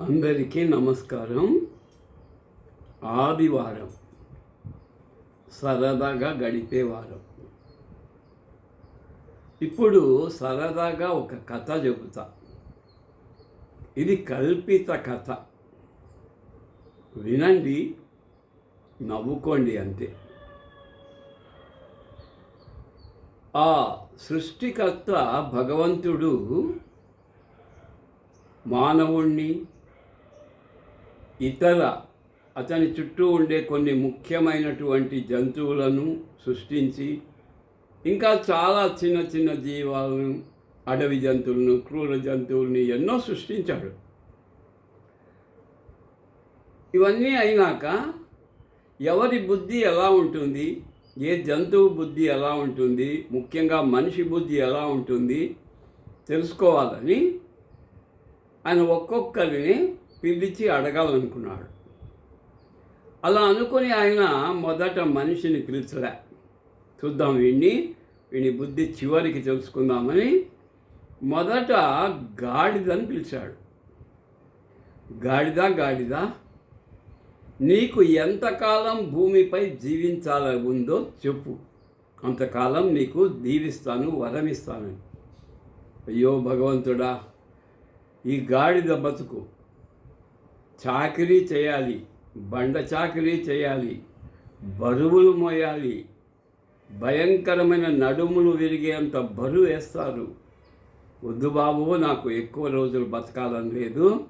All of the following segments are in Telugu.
అందరికీ నమస్కారం. ఆదివారం. సరదాగా గడిపే వారం. ఇప్పుడు సరదాగా ఒక కథ చెబుతా. ఇది కల్పిత కథ. వినండి నవ్వుకోండి అంతే. ఆ సృష్టికర్త భగవంతుడు మానవుణ్ణి ఇతర అతని చుట్టూ ఉండే కొన్ని ముఖ్యమైనటువంటి జంతువులను సృష్టించి ఇంకా చాలా చిన్న చిన్న జీవాలను అడవి జంతువులను క్రూర జంతువుల్ని ఎన్నో సృష్టించాడు. ఇవన్నీ అయినాక ఎవరి బుద్ధి ఎలా ఉంటుంది ఏ జంతువు బుద్ధి ఎలా ఉంటుంది ముఖ్యంగా మనిషి బుద్ధి ఎలా ఉంటుంది తెలుసుకోవాలని ఆయన ఒక్కొక్కరిని పిలిచి అడగాలనుకున్నాడు. అలా అనుకుని ఆయన మొదట మనిషిని పిలిచలే. చూద్దాం వీణ్ణి వీని బుద్ధి చివరికి తెలుసుకుందామని మొదట గాడిదని పిలిచాడు. గాడిద గాడిద నీకు ఎంతకాలం భూమిపై జీవించాలని ఉందో చెప్పు. అంతకాలం నీకు దీవిస్తాను వరమిస్తాను. అయ్యో భగవంతుడా ఈ గాడిద బతుకు చాకరీ చేయాలి బండ చాకరీ చేయాలి బరువులు మోయాలి భయంకరమైన నడుములు విరిగేంత బరువు వేస్తారు. వద్దు బాబు నాకు ఎక్కువ రోజులు బతకాలని లేదు.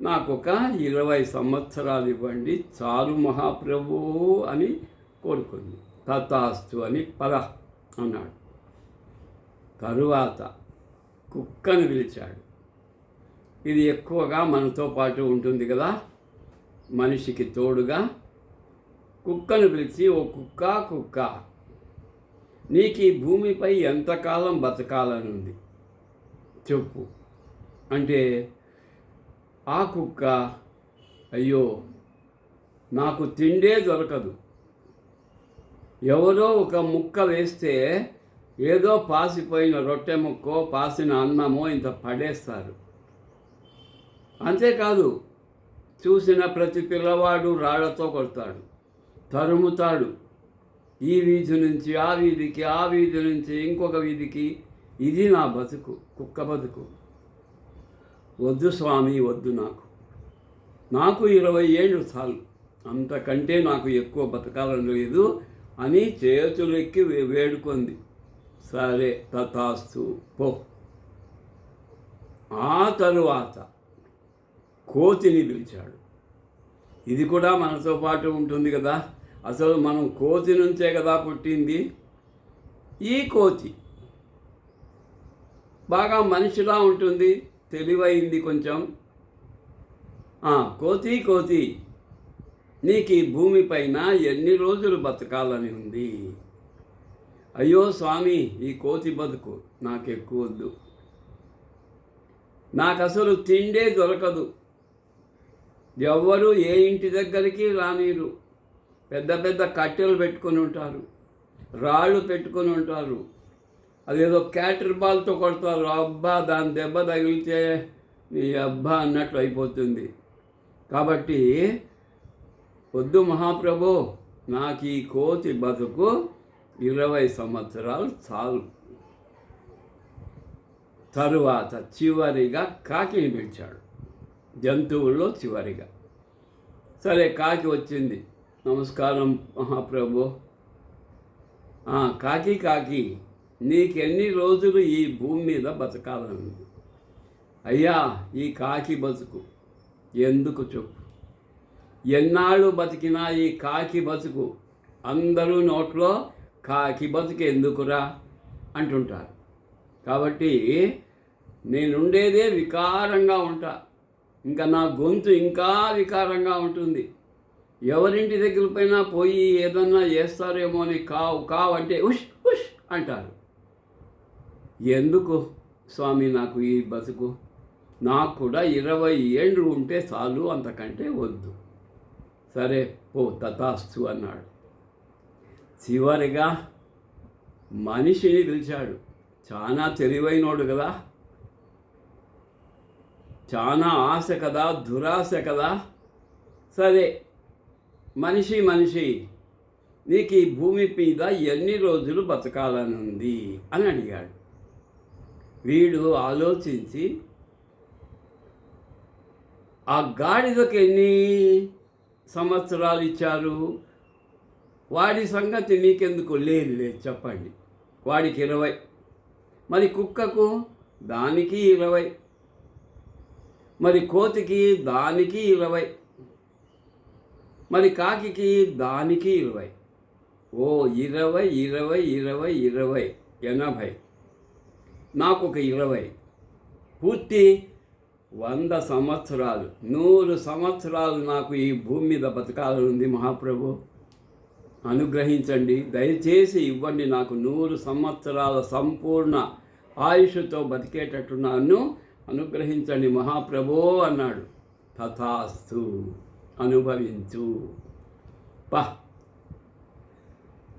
నాకు ఒక ఇరవై సంవత్సరాలు ఇవ్వండి చాలు మహాప్రభు అని కోరుకుంది. తథాస్తు అని పద అన్నాడు. తరువాత కుక్కను పిలిచాడు. ఇది ఎక్కువగా మనతో పాటు ఉంటుంది కదా. మనిషికి తోడుగా కుక్కను పిలిచి ఓ కుక్క కుక్క నీకు ఈ భూమిపై ఎంతకాలం బతకాలని ఉంది చెప్పు. అంటే ఆ కుక్క అయ్యో నాకు తిండే దొరకదు. ఎవరో ఒక ముక్క వేస్తే ఏదో పాసిపోయిన రొట్టె ముక్కో పాసిన అన్నమో ఇంత పడేస్తారు. అంతేకాదు చూసిన ప్రతి పిల్లవాడు రాళ్ళతో కొడతాడు తరుముతాడు. ఈ వీధి నుంచి ఆ వీధికి ఆ వీధి నుంచి ఇంకొక వీధికి ఇది నా బతుకు కుక్క బతుకు. వద్దు స్వామి వద్దు నాకు. నాకు ఇరవై ఏళ్ళు చాలు. అంతకంటే నాకు ఎక్కువ బతకాలని లేదు అని చేతులెక్కి వేడుకుంది. సరే తథాస్తు పో. ఆ తరువాత కోతిని పిలిచాడు. ఇది కూడా మనతో పాటు ఉంటుంది కదా. అసలు మనం కోతి నుంచే కదా పుట్టింది? ఈ కోతి బాగా మనిషిలా ఉంటుంది. తెలివైంది కొంచెం. కోతి కోతి నీకు ఈ భూమిపైన ఎన్ని రోజులు బతకాలని ఉంది? అయ్యో స్వామి ఈ కోతి బతుకు నాకు ఎక్కువ వద్దు నాకు అసలు తిండే దొరకదు. ఎవ్వరు ఏ ఇంటి దగ్గరికి రానీరు. పెద్ద పెద్ద కట్టెలు పెట్టుకొని ఉంటారు. రాళ్ళు పెట్టుకొని ఉంటారు. అదేదో క్యాటర్ బాల్తో కొడతారు. అబ్బా దాని దెబ్బ తగిలితే నీ అబ్బా అన్నట్లు అయిపోతుంది. కాబట్టి వద్దు మహాప్రభు నాకు ఈ కోతి బతుకు ఇరవై సంవత్సరాలు చాలు. తరువాత చివరిగా కాకిని పిలిచాడు. జంతువుల్లో చివరిగా. సరే కాకి వచ్చింది. నమస్కారం మహాప్రభు. కాకి కాకి నీకెన్ని రోజులు ఈ భూమి మీద బతకాలని? అయ్యా ఈ కాకి బతుకు. ఎందుకు చెప్పు. ఎన్నాళ్ళు బతికినా ఈ కాకి బతుకు? అందరూ నోట్లో కాకి బతుకు ఎందుకురా? అంటుంటారు. కాబట్టి నేనుండేదే వికారంగా ఉంటా. ఇంకా నా గొంతు ఇంకా వికారంగా ఉంటుంది. ఎవరింటి దగ్గర పైన పోయి ఏదన్నా చేస్తారేమో అని కావు కావు అంటే ఉష్ ఉష్ అంటారు. ఎందుకు స్వామి నాకు ఈ బతుకు? నాకు కూడా ఇరవై ఏండ్లు ఉంటే చాలు అంతకంటే వద్దు. సరే పో తథాస్తు అన్నాడు. చివరిగా మనిషిని పిలిచాడు. చాలా తెలివైనోడు కదా. చాలా ఆశ కదా దురాశ కదా. సరే మనిషి మనిషి నీకు ఈ భూమి మీద ఎన్ని రోజులు బతకాలని ఉంది అని అడిగాడు. వీడు ఆలోచించి ఆ గాడిదకు ఎన్ని సంవత్సరాలు ఇచ్చారు? వాడి సంగతి మీకెందుకు లేదు లేదు చెప్పండి. వాడికి ఇరవై. మరి కుక్కకు? దానికి ఇరవై. మరి కోతికి దానికి ఇరవై. మరి కాకికి దానికి ఇరవై. ఓ ఇరవై ఇరవై ఇరవై ఇరవై ఎనభై. నాకు ఒక ఇరవై. పూర్తి వంద సంవత్సరాలు. నూరు సంవత్సరాలు నాకు ఈ భూమి మీద బతకాలనుంది మహాప్రభు. అనుగ్రహించండి. దయచేసి ఇవ్వండి నాకు నూరు సంవత్సరాల సంపూర్ణ ఆయుష్తో బతికేటట్టు నన్ను అనుగ్రహించండి మహాప్రభో అన్నాడు. తథాస్తు అనుభవించు. పా.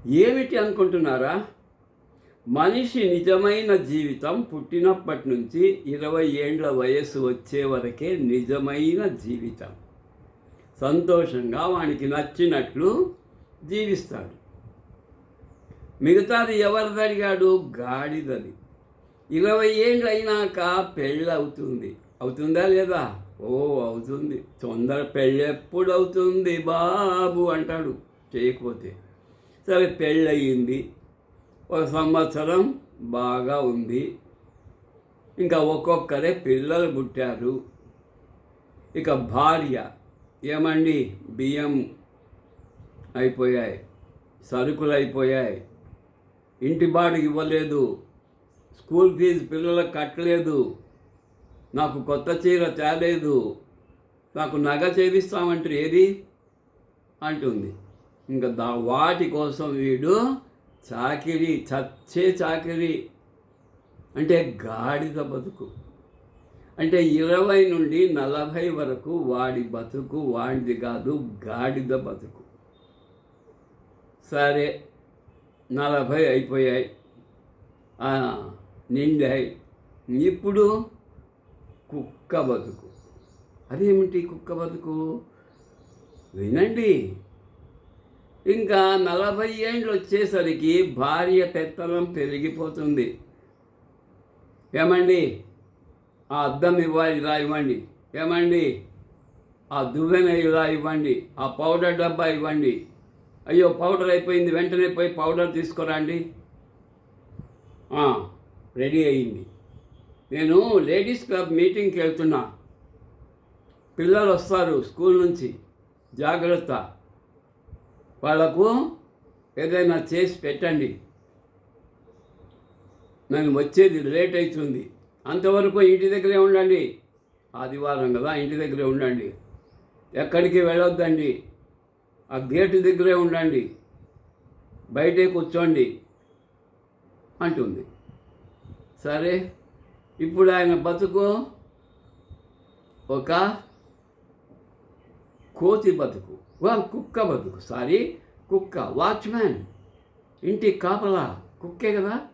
ఏమిటి అనుకుంటున్నారా? మనిషి నిజమైన జీవితం పుట్టినప్పటి నుంచి ఇరవై ఏండ్ల వయస్సు వచ్చే వరకే నిజమైన జీవితం. సంతోషంగా వానికి నచ్చినట్లు జీవిస్తాడు. మిగతాది ఎవరిదడిగాడు? అడిగాడు గాడిదది. ఇరవై ఏళ్ళు అయినాక పెళ్ళి అవుతుంది. అవుతుందా లేదా? ఓ అవుతుంది. తొందర పెళ్ళి ఎప్పుడు అవుతుంది బాబు అంటాడు చేయకపోతే. సరే పెళ్ళి అయ్యింది ఒక సంవత్సరం బాగా ఉంది. ఇంకా ఒక్కొక్కరే పిల్లలు పుట్టారు. ఇక భార్య ఏమండి? బియ్యం అయిపోయాయి. సరుకులు అయిపోయాయి. ఇంటి బాడు ఇవ్వలేదు. స్కూల్ ఫీజు పిల్లలకు కట్టలేదు. నాకు కొత్త చీర తేలేదు. నాకు నగ చేపిస్తామంటారు ఏది? అంటుంది. ఇంకా దా వాటి కోసం వీడు చాకిరి చచ్చే చాకిరి. అంటే గాడిద బతుకు. అంటే ఇరవై నుండి నలభై వరకు వాడి బతుకు వాడిది కాదు గాడిద బతుకు. సరే నలభై అయిపోయాయి. నిండాయి ఇప్పుడు కుక్క బతుకు. అదేమిటి కుక్క బతుకు? వినండి. ఇంకా నలభై ఏండ్లు వచ్చేసరికి భార్య పెత్తనం పెరిగిపోతుంది. ఏమండి? ఆ అద్దం ఇవ్వాలి ఇలా ఇవ్వండి. ఏమండి? ఆ దువ్వెన ఇలా ఇవ్వండి. ఆ పౌడర్ డబ్బా ఇవ్వండి. అయ్యో పౌడర్ అయిపోయింది. వెంటనే పోయి పౌడర్ తీసుకురండి. రెడీ అయింది నేను లేడీస్ క్లబ్ మీటింగ్కి వెళ్తున్నా. పిల్లలు వస్తారు స్కూల్ నుంచి. జాగ్రత్త. వాళ్ళకు ఏదైనా చేసి పెట్టండి. నేను వచ్చేది లేట్ అవుతుంది అంతవరకు ఇంటి దగ్గరే ఉండండి. ఆదివారం కదా ఇంటి దగ్గరే ఉండండి. ఎక్కడికి వెళ్ళొద్దండి. ఆ గేటు దగ్గరే ఉండండి. బయటే కూర్చోండి అంటుంది. సరే ఇప్పుడు ఆయన బతుకు ఒక కోతి బతుకు వా కుక్క బతుకు. సారీ కుక్క వాచ్మ్యాన్ ఇంటి కాపలా కుక్కే కదా?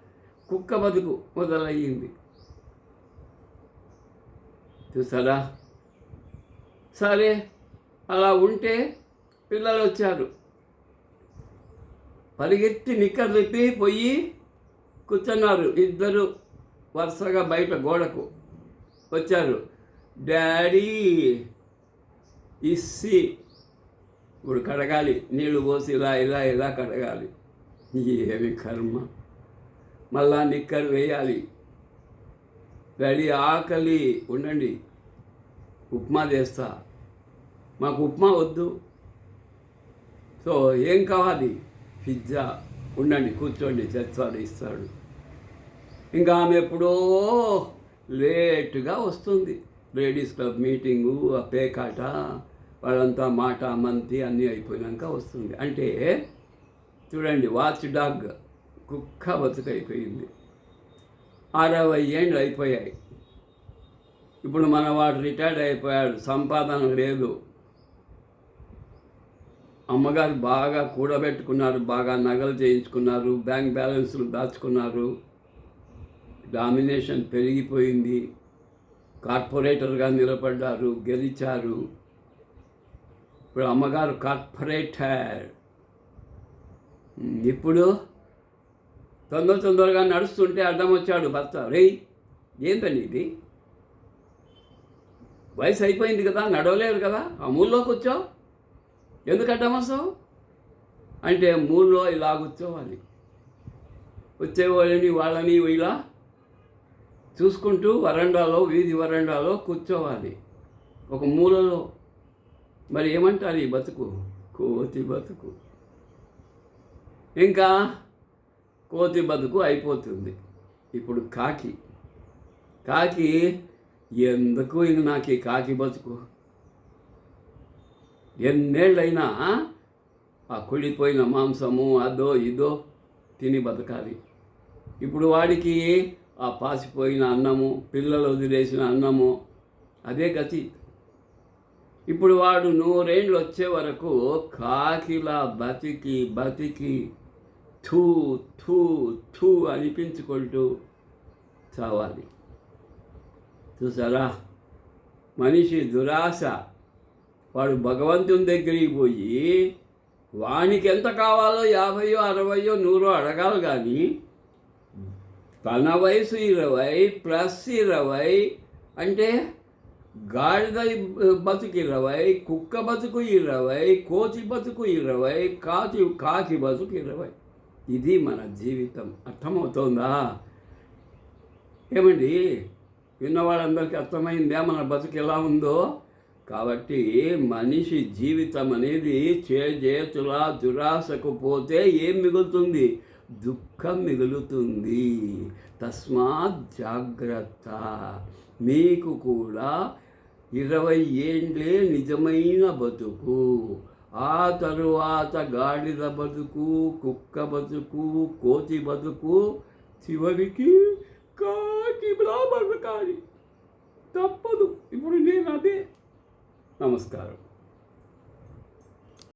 కుక్క బతుకు మొదలయ్యింది. చూసారా? సరే అలా ఉంటే పిల్లలు వచ్చారు పరిగెత్తి నిక్కర్ పోయి కూర్చున్నారు ఇద్దరు. వరుసగా బయట గోడకు వచ్చారు. డాడీ ఇస్సి. ఇప్పుడు కడగాలి నీళ్ళు పోసి ఇలా ఇలా ఇలా కడగాలి. ఏమి కర్మ? మళ్ళా నిక్కర్ వేయాలి. డాడీ ఆకలి ఉండండి ఉప్మా చేస్తా. మాకు ఉప్మా వద్దు. సో ఏం కావాలి? పిజ్జా ఉండండి కూర్చోండి చేస్తాడు ఇస్తాడు. ఇంకా ఆమె ఎప్పుడో లేటుగా వస్తుంది. లేడీస్ క్లబ్ మీటింగు ఆ పేకాట వాళ్ళంతా మాట మంతి అన్నీ అయిపోయినాక వస్తుంది. అంటే చూడండి వాచ్ డాగ్ కుక్క బతుకైపోయింది అరవై ఏండ్లు అయిపోయాయి. ఇప్పుడు మన వాడు రిటైర్డ్ అయిపోయాడు. సంపాదన లేదు. అమ్మగారు బాగా కూడబెట్టుకున్నారు బాగా నగలు చేయించుకున్నారు బ్యాంక్ బ్యాలెన్స్లు దాచుకున్నారు. డామినేషన్ పెరిగిపోయింది. కార్పొరేటర్గా నిలబడ్డారు గెలిచారు. ఇప్పుడు అమ్మగారు కార్పొరేటర్. ఇప్పుడు తొందర తొందరగా నడుస్తుంటే అడ్డం వచ్చాడు భర్త. రేయ్ ఏంటండి ఇది? వయసు అయిపోయింది కదా నడవలేరు కదా ఆ మూల్లోకి వచ్చావు ఎందుకు అడ్డం వస్తావు? అంటే మూల్లో ఇలా కూర్చోవాలి. వచ్చేవాళ్ళని వాళ్ళని ఇలా చూసుకుంటూ వరండాలో వీధి వరండాలో కూర్చోవాలి. ఒక మూలలో. మరి ఏమంటారు ఈ బతుకు? కోతి బతుకు. ఇంకా కోతి బతుకు అయిపోతుంది. ఇప్పుడు కాకి. కాకి ఎందుకు ఇంక నాకు ఈ కాకి బతుకు? ఎన్నేళ్ళైనా ఆ కుళ్ళిపోయిన మాంసము అదో ఇదో తిని బతకాలి. ఇప్పుడు వాడికి ఆ పాసిపోయిన అన్నము పిల్లలు వదిలేసిన అన్నము అదే గతి. ఇప్పుడు వాడు నూరేండ్లు వచ్చే వరకు కాకిలా బతికి బతికి థూ థూ థూ అనిపించుకుంటూ చావాలి. చూసారా? మనిషి దురాశ. వాడు భగవంతుని దగ్గరికి పోయి వానికి ఎంత కావాలో యాభయో అరవయో నూరో అడగాలి కానీ తన వయసు ఇరవై ప్లస్ ఇరవై అంటే గాడిద బతుకు ఇరవై కుక్క బతుకు ఇరవై కోతి బతుకు ఇరవై కాకి కాకి బతుకు ఇరవై ఇది మన జీవితం. అర్థమవుతోందా? ఏమండి? విన్నవాళ్ళందరికీ అర్థమైందా? మన బతుకు ఎలా ఉందో? కాబట్టి మనిషి జీవితం అనేది చేతుల దురాశకు పోతే ఏం మిగులుతుంది? దుఃఖం మిగులుతుంది. తస్మాత్ జాగ్రత్త. మీకు కూడా ఇరవై ఏండ్లే నిజమైన బతుకు. ఆ తరువాత గాడిద బతుకు కుక్క బతుకు కోతి బతుకు చివరికి కాకి బతకాలి తప్పదు. ఇప్పుడు నేను అదే. నమస్కారం.